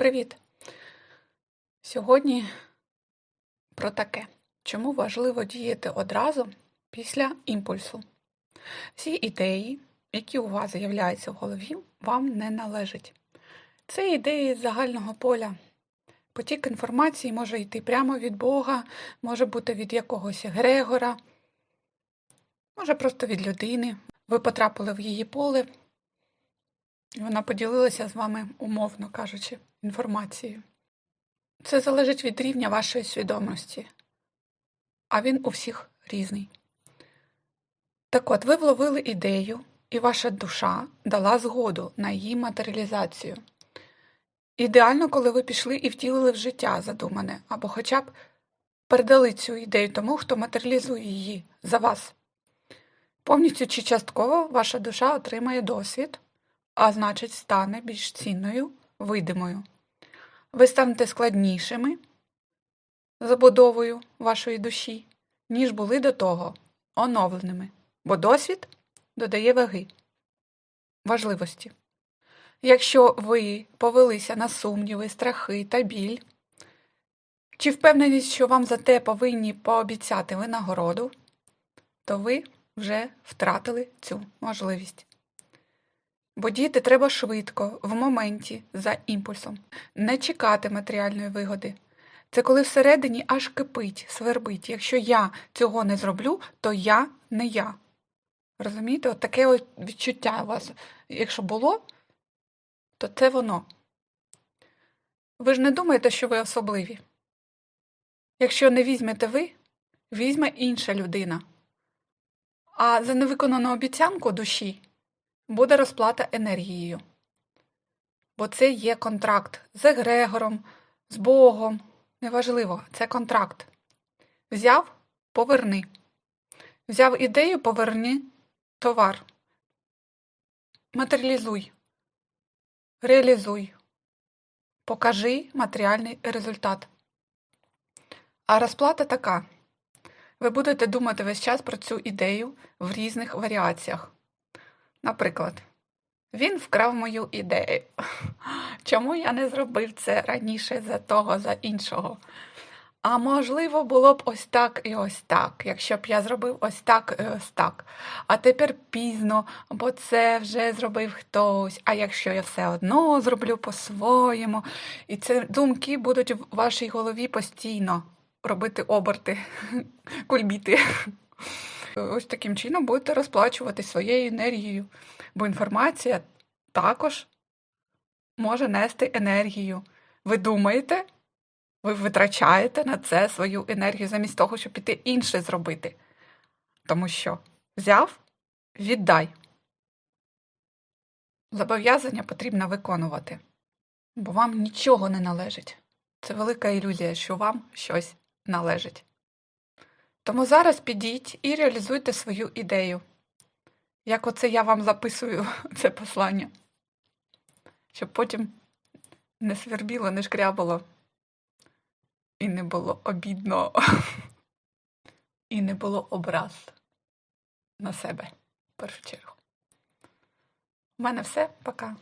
Привіт! Сьогодні про таке. Чому важливо діяти одразу після імпульсу? Всі ідеї, які у вас з'являються в голові, вам не належать. Це ідеї з загального поля. Потік інформації може йти прямо від Бога, може бути від якогось Грегора, може просто від людини. Ви потрапили в її поле, вона поділилася з вами, умовно кажучи, інформацією. Це залежить від рівня вашої свідомості, а він у всіх різний. Так от, ви вловили ідею, і ваша душа дала згоду на її матеріалізацію. Ідеально, коли ви пішли і втілили в життя задумане, або хоча б передали цю ідею тому, хто матеріалізує її за вас. Повністю чи частково ваша душа отримає досвід, а значить, стане більш цінною, видимою. Ви станете складнішими забудовою вашої душі, ніж були до того, оновленими, бо досвід додає ваги, важливості. Якщо ви повелися на сумніви, страхи та біль, чи впевненість, що вам за те повинні пообіцяти винагороду, то ви вже втратили цю можливість. Бо діяти треба швидко, в моменті, за імпульсом, не чекати матеріальної вигоди. Це коли всередині аж кипить, свербить. Якщо я цього не зроблю, то я не я. Розумієте, от таке от відчуття у вас, якщо було, то це воно. Ви ж не думаєте, що ви особливі. Якщо не візьмете ви, візьме інша людина. А за невиконану обіцянку душі буде розплата енергією. Бо це є контракт з Егрегором, з Богом. Неважливо, це контракт. Взяв поверни. Взяв ідею, поверни товар. Матеріалізуй. Реалізуй. Покажи матеріальний результат. А розплата така. Ви будете думати весь час про цю ідею в різних варіаціях. Наприклад, він вкрав мою ідею. Чому я не зробив це раніше за того, за іншого? А можливо, було б ось так і ось так, якщо б я зробив ось так і ось так. А тепер пізно, бо це вже зробив хтось. А якщо я все одно зроблю по-своєму, і ці думки будуть в вашій голові постійно робити оберти, кульбіти. Ось таким чином будете розплачувати своєю енергією, бо інформація також може нести енергію. Ви думаєте, ви витрачаєте на це свою енергію замість того, щоб піти інше зробити. Тому що взяв, віддай. Зобов'язання потрібно виконувати, бо вам нічого не належить. Це велика ілюзія, що вам щось належить. Тому зараз підіть і реалізуйте свою ідею. Як оце я вам записую це послання, щоб потім не свербіло, не шкрябало, і не було обідно, і не було образ на себе в першу чергу. У мене все, пока.